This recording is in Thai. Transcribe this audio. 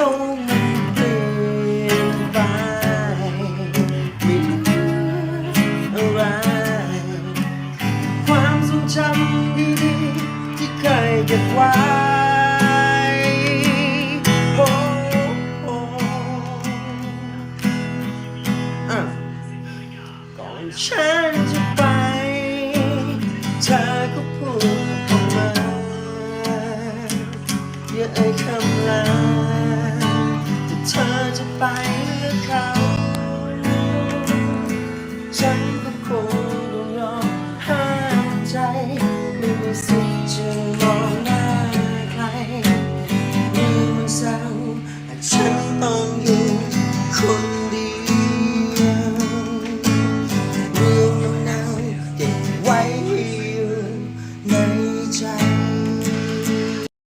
ลกมันเปลี่ยนไปไม่รู้อะไรความทรงจำดีๆที่เคยเก็บไว้โอ้โอ้อะก่อนฉันจะไปเธอ อย่เอ่ยคำลาแต่เธอจะไปหรือเขา